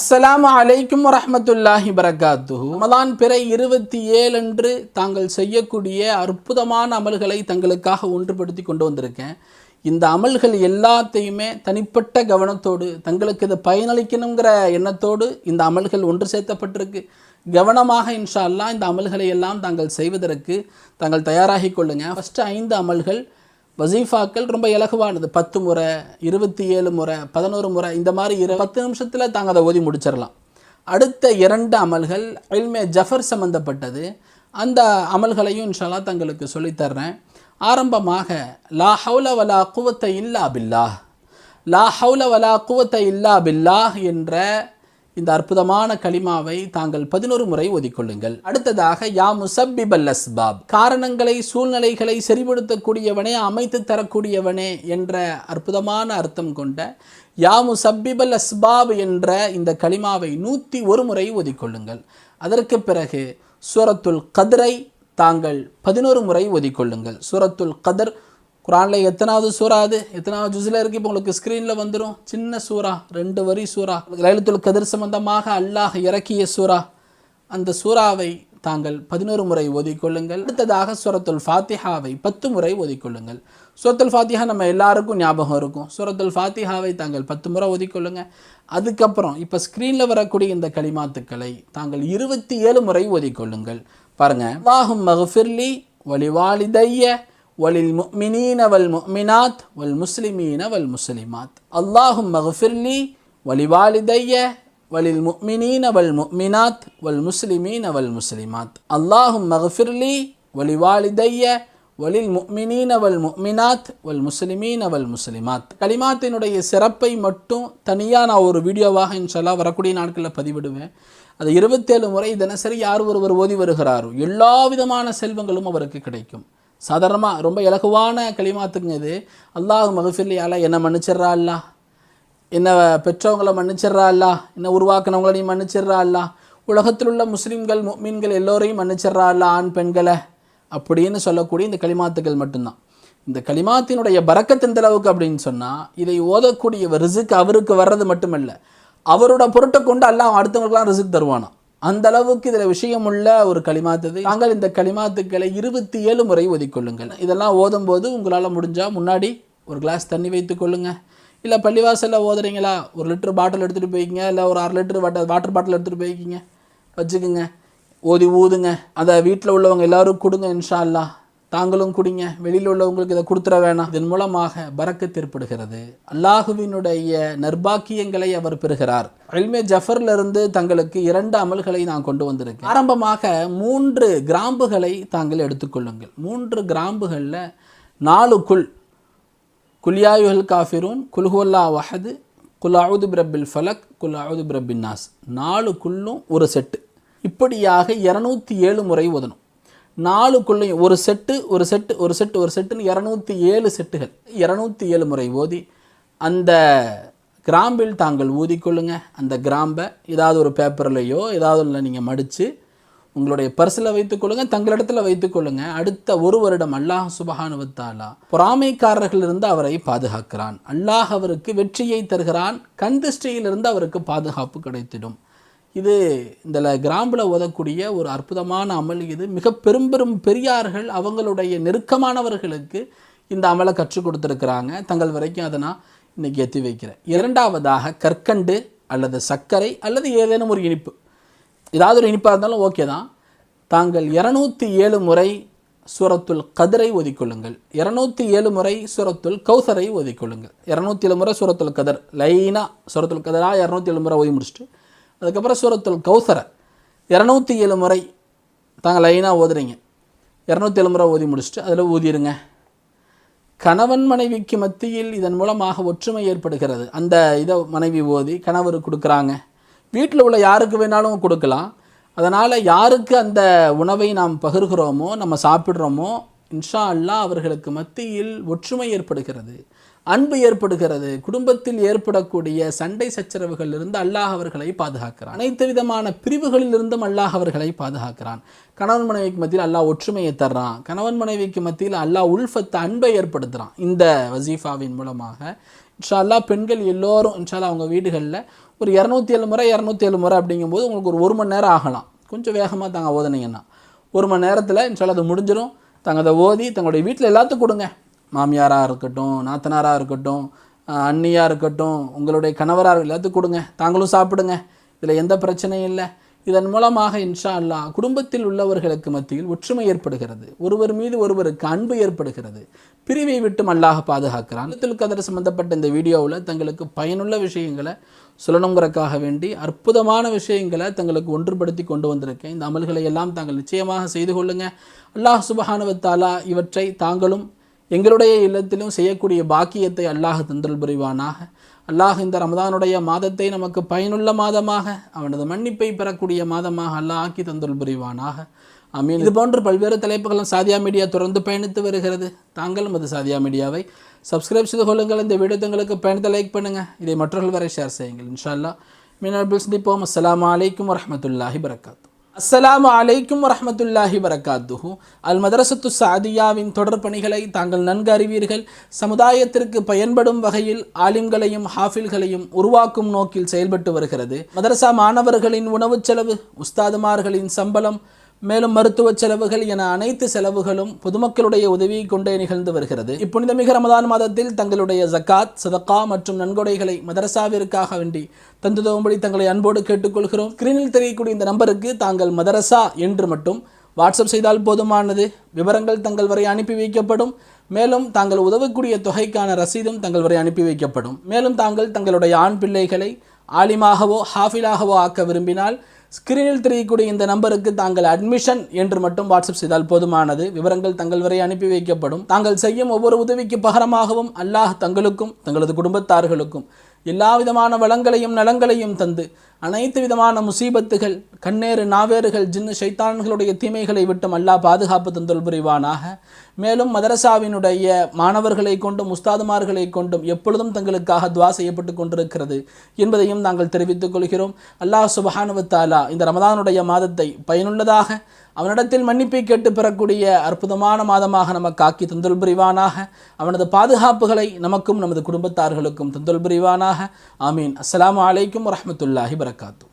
அஸ்ஸலாமு அலைக்கும் வரஹ்மத்துல்லாஹி பரகாத்துஹு ரமலான் பிறை இருபத்தி ஏழு அன்று தாங்கள் செய்யக்கூடிய அற்புதமான அமல்களை தங்களுக்காக ஒன்றுபடுத்தி கொண்டு வந்திருக்கேன். இந்த அமல்கள் எல்லாத்தையுமே தனிப்பட்ட கவனத்தோடு தங்களுக்கு இது பயனளிக்கணுங்கிற எண்ணத்தோடு இந்த அமல்கள் ஒன்று சேர்த்தப்பட்டிருக்கு. கவனமாக இன்ஷா அல்லா இந்த அமல்களை எல்லாம் தாங்கள் செய்வதற்கு தாங்கள் தயாராகி கொள்ளுங்கள் ஃபஸ்ட்டு ஐந்து அமல்கள் வசீஃபாக்கள் ரொம்ப இலகுவானது. பத்து முறை இருபத்தி ஏழு முறை பதினோரு முறை இந்த மாதிரி இரு பத்து நிமிஷத்தில் தாங்க அதை ஓதி முடிச்சிடலாம். அடுத்த இரண்டு அமல்கள் இல்மே ஜஃபர் சம்பந்தப்பட்டது. அந்த அமல்களையும் இன்ஷாலா தங்களுக்கு சொல்லித்தர்றேன் ஆரம்பமாக லா ஹவுல வலா குவத்தை இல்லா பில்லாஹ். லா ஹவுல வலா குவத்தை இல்லா பில்லாஹ் என்ற இந்த அற்புதமான கலிமாவை தாங்கள் பதினோரு முறை ஒதிக்கொள்ளுங்கள் அடுத்ததாக யா முசப்பிபல் அஸ்பாப். காரணங்களை சூழ்நிலைகளை சரிபடுத்தக்கூடியவனே அமைத்து தரக்கூடியவனே என்ற அற்புதமான அர்த்தம் கொண்ட யா முசப்பிபல் அஸ்பாப் என்ற இந்த கலிமாவை நூற்றி ஒரு முறை ஒதிக்கொள்ளுங்கள் அதற்கு பிறகு சூரத்துல் கதிரை தாங்கள் பதினோரு முறை ஒதிக்கொள்ளுங்கள் சூரத்துல் கதர் குரானில் எத்தனாவது சூறா அது? எத்தனாவது ஜூஸில் இருக்குது இப்போ உங்களுக்கு ஸ்க்ரீனில் வந்துடும் சின்ன சூறா ரெண்டு வரி சூறா. லைலத்துல் கதிர் சம்பந்தமாக அல்லாஹ் இறக்கிய சூறா. அந்த சூறாவை தாங்கள் பதினோரு முறை ஓதிக்கொள்ளுங்கள். அடுத்ததாக சூரத்துல் ஃபாத்திஹாவை பத்து முறை ஓதிக்கொள்ளுங்கள். சூரத்துல் ஃபாத்திஹா நம்ம எல்லாருக்கும் ஞாபகம் இருக்கும். சூரத்துல் ஃபாத்திஹாவை தாங்கள் பத்து முறை ஓதிக்கொள்ளுங்கள் அதுக்கப்புறம் இப்போ ஸ்க்ரீனில் வரக்கூடிய இந்த களிமாத்துக்களை தாங்கள் இருபத்தி ஏழு முறை ஓதிக்கொள்ளுங்கள். பாருங்கள் அல்லாஹும் மகஃபிர்லி வலிவாலிதைய வலில் முக்மினீன வல் முக்மினாத் வல் முஸ்லிமீன வல் முஸ்லிமாத் அல்லாஹும் மஹ்ஃபிர்லி வலிவாலிதைய வலில் முக்மினீன வல் முக்மினாத் வல் முஸ்லிமீன வல் முஸ்லிமாத் அல்லாஹும் மஹ்ஃபிர்லி வலிவாலிதைய வலில் முக்மினீன வல் முக்மினாத் வல் முஸ்லிமீன வல் முஸ்லிமாத் கலிமாத்தினுடைய சிறப்பை மட்டும் தனியாக நான் ஒரு வீடியோவாக இன்ஷால்லா வரக்கூடிய நாட்களில் பதிவிடுவேன். அது இருபத்தேழு முறை தினசரி யார் ஒருவர் ஓதி வருகிறாரோ எல்லா விதமான செல்வங்களும் அவருக்கு கிடைக்கும். சாதாரணமாக ரொம்ப இலகுவான களிமாத்துங்க இது. அல்லாஹ் மகஃபில்லி அல்லா என்னை மன்னிச்சிட்றா அல்லா என்னை பெற்றவங்களை மன்னிச்சிட்றா அல்லா என்னை உருவாக்குனவங்களை நீ மன்னிச்சிட்றா அல்லா உலகத்தில் உள்ள முஸ்லீம்கள் மீன்கள் எல்லோரையும் மன்னிச்சிட்றா அல்லா ஆண் பெண்களை. அப்படின்னு சொல்லக்கூடிய இந்த களிமாத்துக்கள் மட்டும்தான். இந்த களிமாத்தினுடைய பறக்கத்தின் அளவுக்கு அப்படின்னு சொன்னால் இதை ஓதக்கூடிய ரிசுக்கு அவருக்கு வர்றது மட்டுமல்ல. அவரோட பொருட்டை கொண்டு எல்லாம் அடுத்தவங்களுக்குலாம் ரிசுக்கு தருவானா அந்த அளவுக்கு இதில் விஷயமுள்ள ஒரு களிமாத்து நாங்கள் இந்த களிமாத்துக்களை இருபத்தி ஏழு முறை ஒதுக்கொள்ளுங்கள். இதெல்லாம் ஓதும்போது உங்களால் முடிஞ்சால் முன்னாடி ஒரு கிளாஸ் தண்ணி வைத்துக் கொள்ளுங்கள் இல்லை பள்ளிவாசலில் ஓதுறீங்களா? ஒரு லிட்டர் பாட்டில் எடுத்துகிட்டு போய்க்கிங்க. இல்லை ஒரு அரை லிட்டர் வாட்டர் வாட்டர் பாட்டில் எடுத்துகிட்டு போய்க்கிங்க. வச்சுக்கோங்க. ஓதி ஊதுங்க. அதை வீட்டில் உள்ளவங்க எல்லாரும் கொடுங்க இன்ஷா அல்லா தாங்களும் குடிங்க. வெளியில் உள்ளவங்களுக்கு இதை கொடுத்துட வேணாம். இதன் மூலமாக பறக்கத்து ஏற்படுகிறது. அல்லாஹுவினுடைய நர்பாக்கியங்களை அவர் பெறுகிறார். அல்மே ஜஃபர்லிருந்து தங்களுக்கு இரண்டு அமல்களை நான் கொண்டு வந்திருக்கேன். ஆரம்பமாக மூன்று கிராம்புகளை தாங்கள் எடுத்துக்கொள்ளுங்கள் மூன்று கிராம்புகளில் நாலு குல். குல்யாயுஹல் காஃபிரூன் குல்ஹுல்லா வஹது குலாவுது பிரபில் ஃபலக் குலாவுது பிரபின் நாஸ். நாலு ஒரு செட்டு. இப்படியாக இரநூத்தி ஏழு முறை ஓதணும். நாலுக்குள்ளையும் ஒரு செட்டு ஒரு செட்டு ஒரு செட்டு ஒரு செட்டுன்னு இரநூத்தி ஏழு செட்டுகள். இரநூத்தி ஏழு முறை ஓதி அந்த கிராம்பில் தாங்கள் ஊதிக்கொள்ளுங்க அந்த கிராம்பை ஏதாவது ஒரு பேப்பர்லையோ ஏதாவது ஒன்றில் நீங்கள் மடித்து உங்களுடைய பர்சில் வைத்துக்கொள்ளுங்க தங்களிடத்தில் வைத்துக்கொள்ளுங்க அடுத்த ஒரு வருடம் அல்லாஹ் சுபஹானுவத்தாலா பொறாமைக்காரர்களிருந்து அவரை பாதுகாக்கிறான். அல்லாஹ் அவருக்கு வெற்றியை தருகிறான். கந்திஷ்டியிலிருந்து அவருக்கு பாதுகாப்பு கிடைத்திடும். இது இந்த கிராம்பில் ஓதக்கூடிய ஒரு அற்புதமான அமல் இது. மிக பெரும் பெரும் பெரியார்கள் அவங்களுடைய நெருக்கமானவர்களுக்கு இந்த அமலை கற்றுக் கொடுத்துருக்குறாங்க. தங்கள் வரைக்கும் அதை நான் இன்றைக்கி எத்தி வைக்கிறேன். இரண்டாவதாக கற்கண்டு அல்லது சர்க்கரை அல்லது ஏதேனும் ஒரு இனிப்பு. ஏதாவது ஒரு இனிப்பாக இருந்தாலும் ஓகே தான். தாங்கள் இரநூத்தி ஏழு முறை சூரத்துல் கதிரை ஒதிக்கொள்ளுங்கள் இரநூத்தி ஏழு முறை சூரத்துல் கௌசரை ஒதிக்கொள்ளுங்கள் இரநூத்தி ஏழு முறை சூரத்துல் கதர். லைனாக சூரத்துல் கதராக இரநூத்தி ஏழு முறை ஓதி முடிச்சுட்டு அதுக்கப்புறம் சூரத்துல் கௌசரை. இரநூத்தி ஏழு முறை தாங்கள் லைனாக ஓதுறீங்க இரநூத்தி ஏழு முறை ஓதி முடிச்சுட்டு அதில் ஊதிடுங்க கணவன் மனைவிக்கு மத்தியில் இதன் மூலமாக ஒற்றுமை ஏற்படுகிறது. அந்த இதை மனைவி ஓதி கணவர் கொடுக்குறாங்க. வீட்டில் உள்ள யாருக்கு வேணாலும் கொடுக்கலாம். அதனால் யாருக்கு அந்த உணவை நாம் பகிர்கிறோமோ நம்ம சாப்பிட்றோமோ இன்ஷா அல்லா அவர்களுக்கு மத்தியில் ஒற்றுமை ஏற்படுகிறது அன்பு ஏற்படுகிறது குடும்பத்தில் ஏற்படக்கூடிய சண்டை சச்சரவுகள் இருந்து அல்லாஹ் அவர்களை பாதுகாக்கிறான். அனைத்து விதமான பிரிவுகளில் இருந்தும் அல்லாஹ் அவர்களை பாதுகாக்கிறான். கணவன் மனைவிக்கு மத்தியில் அல்லாஹ் ஒற்றுமையை தர்றான். கணவன் மனைவிக்கு மத்தியில் அல்லாஹ் உல்ஃபத்தை அன்பை ஏற்படுத்துகிறான் இந்த வசீஃபாவின் மூலமாக இன்ஷா அல்லாஹ் பெண்கள் எல்லோரும் இன்ஷால்லா அவங்க வீடுகளில் ஒரு இரநூத்தி ஏழு முறை இரநூத்தி ஏழு முறை அப்படிங்கும்போது உங்களுக்கு ஒரு ஒரு மணி நேரம் ஆகலாம். கொஞ்சம் வேகமாக தாங்க ஓதனீங்கன்னா. ஒரு மணி நேரத்தில் இன்ஷால்லா அது முடிஞ்சிடும் தாங்க அதை ஓதி தங்களுடைய வீட்டில் எல்லாத்துக்கும் கொடுங்க. மாமியாராக இருக்கட்டும் நாத்தனாராக இருக்கட்டும் அண்ணியாக இருக்கட்டும் உங்களுடைய கணவராக எல்லாத்துக்கும் கொடுங்க. தாங்களும் சாப்பிடுங்க. இதில் எந்த பிரச்சனையும் இல்லை. இதன் மூலமாக இன்ஷா அல்லாஹ் குடும்பத்தில் உள்ளவர்களுக்கு மத்தியில் ஒற்றுமை ஏற்படுகிறது. ஒருவர் மீது ஒருவருக்கு அன்பு ஏற்படுகிறது. பிரிவை விட்டும் அல்லாஹ் பாதுகாக்கிறான். லைலத்துல் கதர் சம்பந்தப்பட்ட இந்த வீடியோவில் தங்களுக்கு பயனுள்ள விஷயங்களை சொல்லணுங்கிறக்காக வேண்டி அற்புதமான விஷயங்களை தங்களுக்கு ஒன்றுபடுத்தி கொண்டு வந்திருக்கேன். இந்த அமல்களை எல்லாம் தாங்கள் நிச்சயமாக செய்து கொள்ளுங்கள் அல்லாஹ் சுபஹானுவத்தாலா இவற்றை தாங்களும் எங்களுடைய இல்லத்திலும் செய்யக்கூடிய பாக்கியத்தை அல்லாஹ் தந்தல் புரிவானாக. அல்லாஹ் இந்த ரமதானுடைய மாதத்தை நமக்கு பயனுள்ள மாதமாக அவனது மன்னிப்பை பெறக்கூடிய மாதமாக அல்லாஹ் ஆக்கி தந்தல் புரிவானாக. அமீன் இது போன்று பல்வேறு தலைப்புகளும் சாதியா மீடியா தொடர்ந்து பயணித்து வருகிறது. தாங்களும் அது சாதியா மீடியாவை சப்ஸ்கிரைப் செய்து கொள்ளுங்கள். இந்த வீடியோ தங்களுக்கு பயணத்தை லைக் பண்ணுங்கள் இதை மற்றவர்கள் வரை ஷேர் செய்யுங்கள். இன்ஷா அல்லாஹ் மீனபிள் சந்திப்போம். அஸ்லாம் வலைக்கம் வரமத்துல்லாஹி வரகாத்து அஸ்ஸலாமு அலைக்கும் வரமத்துல்லாஹி வரகாத்துஹு. அல் மதரசத்து சாதியாவின் தொடர் பணிகளை தாங்கள் நன்கு அறிவீர்கள். சமுதாயத்திற்கு பயன்படும் வகையில் ஆலிம்களையும் ஹாஃபில்களையும் உருவாக்கும் நோக்கில் செயல்பட்டு வருகிறது. மதரசா மாணவர்களின் உணவுச் செலவு உஸ்தாதுமார்களின் சம்பளம் மேலும் மருத்துவ செலவுகள் என அனைத்து செலவுகளும் பொதுமக்களுடைய உதவியை கொண்டே நிகழ்ந்து வருகிறது. இப்புனிதமிக ரமதான் மாதத்தில் தங்களுடைய ஜக்காத் சதக்கா மற்றும் நன்கொடைகளை மதரசாவிற்காக வேண்டி தந்துதவும்படி தங்களை அன்போடு கேட்டுக்கொள்கிறோம். ஸ்கிரீனில் தெரியக்கூடிய இந்த நம்பருக்கு தாங்கள் மதரசா என்று மட்டும் வாட்ஸ்அப் செய்தால் போதுமானது. விவரங்கள் தங்கள் வரை அனுப்பி வைக்கப்படும். மேலும் தாங்கள் உதவக்கூடிய தொகைக்கான ரசீதும் தங்கள் வரை அனுப்பி வைக்கப்படும். மேலும் தாங்கள் தங்களுடைய ஆண் பிள்ளைகளை ஆலிமாகவோ ஹாஃபிலாகவோ ஆக்க விரும்பினால் ஸ்கிரீனில் தெரியக்கூடிய இந்த நம்பருக்கு தாங்கள் அட்மிஷன் என்று மட்டும் வாட்ஸ்அப் செய்தால் போதுமானது. விவரங்கள் தங்கள் வரை அனுப்பி வைக்கப்படும். தாங்கள் செய்யும் ஒவ்வொரு உதவிக்கு பகரமாகவும் அல்லாஹ் தங்களுக்கும் தங்களது குடும்பத்தார்களுக்கும் எல்லா விதமான வளங்களையும் நலங்களையும் தந்து அனைத்து விதமான முசீபத்துகள் கண்ணேறு நாவேறுகள் ஜின்னு ஷைத்தான்களுடைய தீமைகளை விட்டும் அல்லாஹ் பாதுகாப்பு தந்தல் புரிவானாக. மேலும் மதரசாவினுடைய மாணவர்களை கொண்டும் உஸ்தாதுமார்களை கொண்டும் எப்பொழுதும் தங்களுக்காக துவா செய்யப்பட்டு கொண்டிருக்கிறது என்பதையும் நாங்கள் தெரிவித்துக் கொள்கிறோம். அல்லாஹ் சுபஹானுவத்தாலா இந்த ரமதானுடைய மாதத்தை பயனுள்ளதாக அவனிடத்தில் மன்னிப்பை கேட்டு பெறக்கூடிய அற்புதமான மாதமாக நமக்கு ஆக்கி தந்தல் புரிவானாக. அவனது பாதுகாப்புகளை நமக்கும் நமது குடும்பத்தார்களுக்கும் தந்தல் புரிவானாக. ஆமீன். அஸ்லாம் வலைக்கம் வரமத்துல்லாஹி வர வரகாத்து